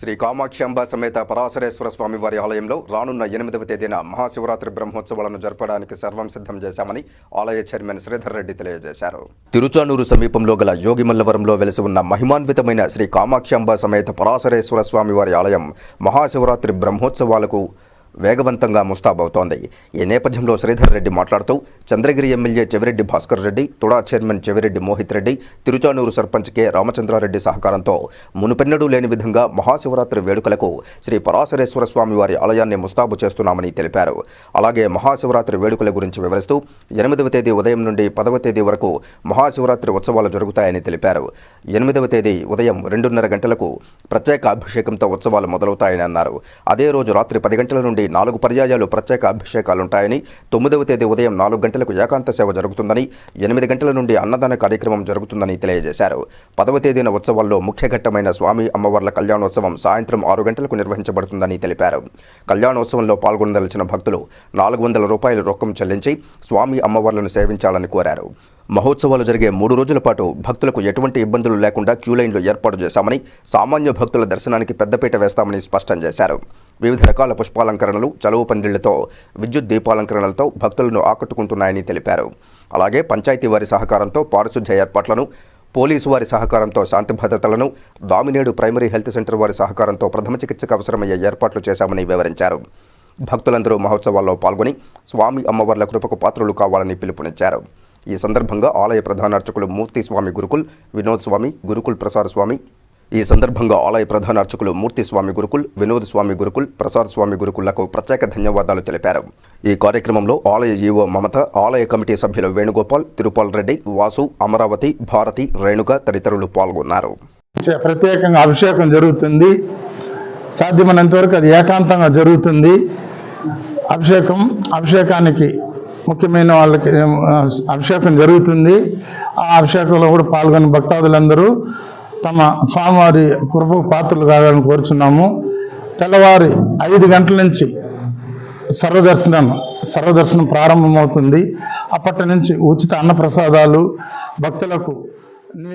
శ్రీ కామాక్షాంబ సమేత పరాశరేశ్వర స్వామి వారి ఆలయంలో రానున్న ఎనిమిదవ తేదీన మహాశివరాత్రి బ్రహ్మోత్సవాలను జరపడానికి సర్వం సిద్ధం చేశామని ఆలయ చైర్మన్ శ్రీధర్ రెడ్డి తెలియజేశారు. తిరుచానూరు సమీపంలో గల యోగిమల్లవరంలో వెలిసి ఉన్న మహిమాన్వితమైన శ్రీ కామాక్షాంబ సమేత పరాశరేశ్వర స్వామి వారి ఆలయం మహాశివరాత్రి బ్రహ్మోత్సవాలకు వేగవంతంగా ముస్తాబవుతోంది ఈ నేపథ్యంలో శ్రీధర్ రెడ్డి మాట్లాడుతూ Chandragiri MLA Chevireddy Bhaskar Reddy TUDA chairman Chevireddy Mohit Reddy Tiruchanur sarpanch K Ramachandrareddy సహకారంతో మునుపెన్నడూ లేని విధంగా మహాశివరాత్రి వేడుకలకు శ్రీ పరాశరేశ్వర స్వామి వారి ఆలయాన్ని ముస్తాబు చేస్తున్నామని తెలిపారు. అలాగే మహాశివరాత్రి వేడుకల గురించి వివరిస్తూ ఎనిమిదవ తేదీ ఉదయం నుండి పదవ తేదీ వరకు మహాశివరాత్రి ఉత్సవాలు జరుగుతాయని తెలిపారు. ఎనిమిదవ తేదీ ఉదయం రెండున్నర గంటలకు ప్రత్యేక అభిషేకంతో ఉత్సవాలు మొదలవుతాయని అన్నారు. అదే రోజు రాత్రి పది గంటల నుండి నాలుగు పర్యాయాలు ప్రత్యేక అభిషేకాలుంటాయని తొమ్మిదవ తేదీ ఉదయం నాలుగు గంటలకు ఏకాంత సేవ జరుగుతుందని ఎనిమిది గంటల నుండి అన్నదాన కార్యక్రమం జరుగుతుందని తెలియజేశారు. పదవ తేదీన ఉత్సవాల్లో ముఖ్య ఘట్టమైన స్వామి అమ్మవార్ల కళ్యాణోత్సవం సాయంత్రం ఆరు గంటలకు నిర్వహించబడుతుందని తెలిపారు. కళ్యాణోత్సవంలో పాల్గొనదలిచిన భక్తులు నాలుగు వందల రూపాయలు రొక్కం చెల్లించి స్వామి అమ్మవార్లను సేవించాలని కోరారు. మహోత్సవాలు జరిగే మూడు రోజుల పాటు భక్తులకు ఎటువంటి ఇబ్బందులు లేకుండా క్యూ లైన్లు ఏర్పాటు చేశామని సామాన్య భక్తుల దర్శనానికి పెద్దపీట వేస్తామని స్పష్టం చేశారు. వివిధ రకాల పుష్పాలంకరణలు చలువ పందిళ్ళతో విద్యుత్ దీపాలంకరణలతో భక్తులను ఆకట్టుకుంటున్నాయని తెలిపారు. అలాగే పంచాయతీ వారి సహకారంతో పారిశుధ్య ఏర్పాట్లను పోలీసు వారి సహకారంతో శాంతి భద్రతలను దామినేడు ప్రైమరీ హెల్త్ సెంటర్ వారి సహకారంతో ప్రథమ చికిత్సకు అవసరమయ్యే ఏర్పాట్లు చేశామని వివరించారు. భక్తులందరూ మహోత్సవాల్లో పాల్గొని స్వామి అమ్మవార్ల కృపకు పాత్రలు కావాలని పిలుపునిచ్చారు. ఈ సందర్భంగా ఆలయ ప్రధాన అర్చకులు మూర్తి స్వామి గురుకుల్ వినోద్ స్వామి గురుకుల్ ప్రసాద్ స్వామి. ఈ సందర్భంగా ఆలయ ప్రధాన అర్చకులు మూర్తి స్వామి గురుకుల్ వినోద్ స్వామి గురుకుల్ ప్రసాద్ స్వామి గురుకులకు ప్రత్యేక ధన్యవాదాలు తెలిపారు. ఈ కార్యక్రమంలో ఆలయ ఈవో మమత ఆలయ కమిటీ సభ్యులు వేణుగోపాల్ తిరుపాల్ రెడ్డి వాసు అమరావతి భారతి రేణుక తదితరులు పాల్గొన్నారు. ప్రత్యేకంగా అభిషేకం జరుగుతుంది. సాధ్యమైనంత వరకు అది ఏకాంతంగా జరుగుతుంది. అభిషేకం అభిషేకానికి ముఖ్యమైన వాళ్ళకి అభిషేకం జరుగుతుంది. ఆ అభిషేకంలో కూడా పాల్గొని భక్తాదులందరూ తమ స్వామివారి కృప పాత్రలు కావాలని కోరుచున్నాము. తెల్లవారి ఐదు గంటల నుంచి సర్వదర్శనం సర్వదర్శనం ప్రారంభమవుతుంది. అప్పటి నుంచి ఉచిత అన్నప్రసాదాలు భక్తులకు